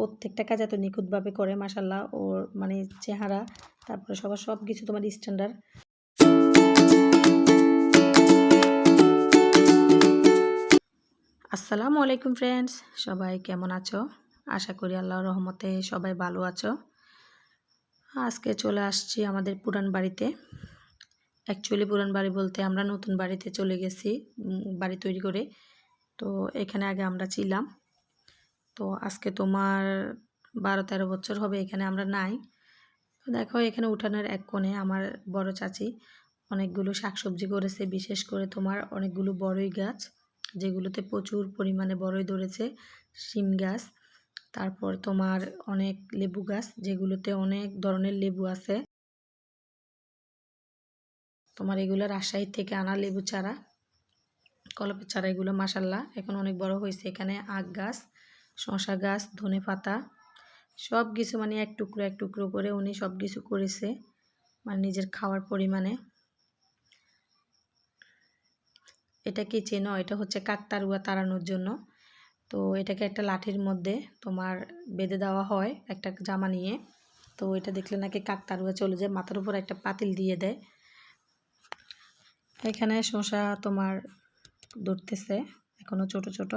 প্রত্যেকটা কাজ এত নিখুঁতভাবে করে মাসাল্লাহ ওর মানে চেহারা, তারপরে সবার সব কিছু তোমার স্ট্যান্ডার্ড আসসালামু আলাইকুম ফ্রেন্ডস সবাই কেমন আছো? আশা করি আল্লাহর রহমতে সবাই ভালো আছো। আজকে চলে আসছি আমাদের পুরান বাড়িতে। অ্যাকচুয়ালি পুরান বাড়ি বলতে আমরা নতুন বাড়িতে চলে গেছি বাড়ি তৈরি করে। তো এখানে আগে আমরা ছিলাম। তো আজকে তোমার বারো তেরো বছর হবে, এখানে আমরা নাই। তো দেখো, এখানে উঠানের এক কোণে আমার বড় চাচি অনেকগুলো শাকসবজি করেছে, বিশেষ করে তোমার অনেকগুলো বড়ই গাছ, যেগুলোতে প্রচুর পরিমাণে বড়ই ধরেছে, শিম গাছ, তারপর তোমার অনেক লেবু গাছ, যেগুলোতে অনেক ধরনের লেবু আছে। তোমার এগুলো রাজশাহী থেকে আনা লেবু চারা, কলপের চারা এগুলো মাসাল্লাহ এখন অনেক বড় হয়েছে, এখানে আখ গাছ শশা গাছ, ধনে পাতা, সব কিছু মানে এক টুকরো এক টুকরো করে উনি সব কিছু করেছে মানে নিজের খাওয়ার পরিমাণে। এটা কি চেনো? এটা হচ্ছে কাকতারুয়া তাড়ানোর জন্য। তো এটাকে একটা লাঠির মধ্যে তোমার বেঁধে দেওয়া হয় একটা জামা নিয়ে। তো এটা দেখলে নাকি কাকতারুয়া চলে যায়, মাথার উপর একটা পাতিল দিয়ে দেয়। এখানে শশা তোমার ধরতেছে এখনও ছোট ছোট।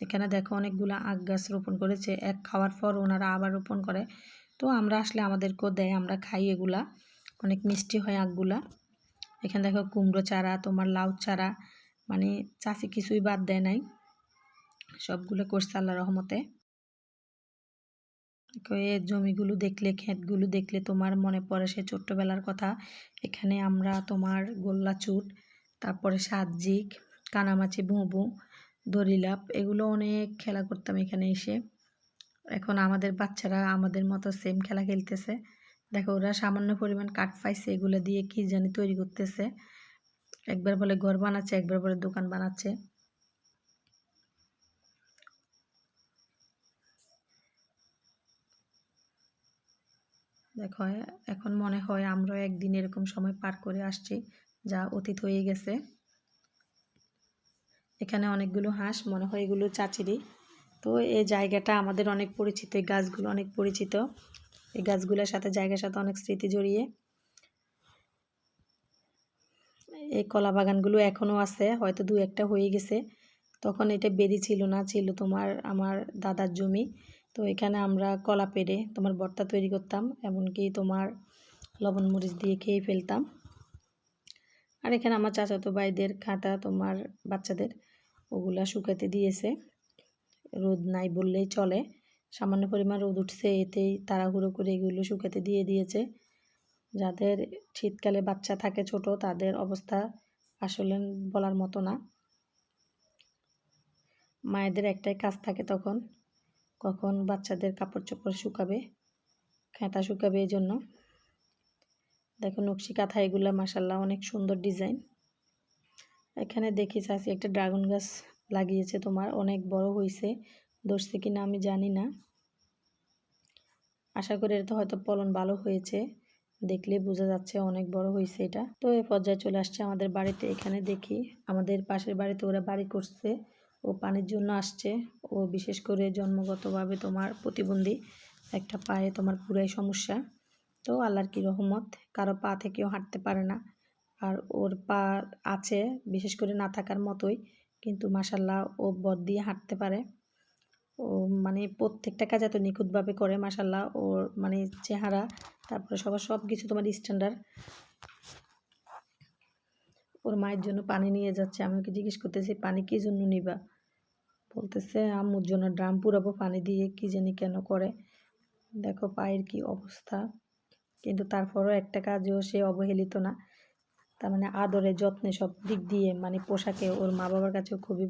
এখানে দেখো অনেকগুলো আখ গাছ রোপণ করেছে, এক খাওয়ার পর ওনারা আবার রোপণ করে। তো আমরা আসলে আমাদেরকেও দেয়, আমরা খাই এগুলা, অনেক মিষ্টি হয় আখগুলা। এখানে দেখো কুমড়ো চারা, তোমার লাউ চারা মানে চাষি কিছুই বাদ দেয় নাই। সবগুলো করছে আল্লাহ রহমতে। এ জমিগুলো দেখলে, ক্ষেতগুলো দেখলে তোমার মনে পড়ে সে ছোট্টবেলার কথা। এখানে আমরা তোমার গোল্লা চুট তারপরে সাতজিক, কানামাছি, ভুঁবু দড়িলাপ, এগুলো অনেক খেলা করতাম এখানে এসে। এখন আমাদের বাচ্চারা আমাদের মতো সেম খেলা খেলতেছে। দেখো, ওরা সামান্য পরিমাণ কাঠ পাইছে, এগুলো দিয়ে কি জানি তৈরি করতেছে। একবার বলে ঘর বানাচ্ছে, একবার বলে দোকান বানাচ্ছে। দেখো, এখন মনে হয় আমরা একদিন এরকম সময় পার করে আসছি, যা অতীত হয়ে গেছে। এখানে অনেকগুলো হাঁস, মনে হয় এগুলো চাচিরি তো এই জায়গাটা আমাদের অনেক পরিচিত, এই গাছগুলো অনেক পরিচিত। এই গাছগুলোর সাথে জায়গার সাথে অনেক স্মৃতি জড়িয়ে। এই কলা বাগানগুলো এখনও আছে, হয়তো দু একটা হয়ে গেছে। তখন এটা বেরি ছিল না, ছিল তোমার আমার দাদার জমি। তো এখানে আমরা কলা পেরে তোমার বর্তা তৈরি করতাম, এমনকি তোমার লবণ মরিচ দিয়ে খেয়ে ফেলতাম। আর এখানে আমার চাচাতো ভাইদের খাতা তোমার বাচ্চাদের। ওগুলা শুকাতে দিয়েছে। রোদ নাই বললেই চলে। সামান্য পরিমাণ রোদ উঠছে, এতেই তাড়াহুড়ো করে এগুলো শুকাতে দিয়ে দিয়েছে। যাদের শীতকালে বাচ্চা থাকে ছোট, তাদের অবস্থা আসলে বলার মতো না। মায়েদের একটাই কাজ থাকে তখন, কখন বাচ্চাদের কাপড় চোপড় শুকাবে খেঁতা শুকাবে এই জন্য দেখো নকশি কাঁথা এগুলো মাসাল্লাহ অনেক সুন্দর ডিজাইন। এখানে দেখি চাষি একটা ড্রাগন গাছ লাগিয়েছে তোমার, অনেক বড় হয়েছে ধরছে কিনা আমি জানি না। আশা করি এটা হয়তো ফলন ভালো হয়েছে, দেখলে বোঝা যাচ্ছে অনেক বড় হয়েছে এটা। তো এই পর্যায়ে চলে আসছে আমাদের বাড়িতে, এখানে দেখি আমাদের পাশের বাড়িতে ওরা বাড়ি করছে, ও পানির জন্য আসছে, ও বিশেষ করে জন্মগতভাবে তোমার প্রতিবন্ধী একটা পায়ে তোমার পুরাই সমস্যা, তো আল্লাহর কি রহমত, কারও পা থেকেও হাঁটতে পারে না। আর ওর পা আছে, বিশেষ করে না থাকার মতোই। কিন্তু মাসাল্লাহ ও বদ দিয়ে হাঁটতে পারে। ও মানে প্রত্যেকটা কাজ এত নিখুঁতভাবে করে মাসাল্লাহ ওর মানে চেহারা, তারপরে সবার সব কিছু তোমার স্ট্যান্ডার্ড ওর মায়ের জন্য পানি নিয়ে যাচ্ছে। আমি ওকে জিজ্ঞেস করতেছি, পানি কী জন্য নিবা? বলতেছে, আম্মুর জন্য ড্রাম পুরাবো, পানি দিয়ে কি জানি কেন করে? দেখো পায়ের কি অবস্থা। কিন্তু তারপরও একটা কাজও সে অবহেলিত না। তার মানে আদরে যত্নে সব দিক দিয়ে মানে পোশাকে ওর মা বাবার কাছেও খুবই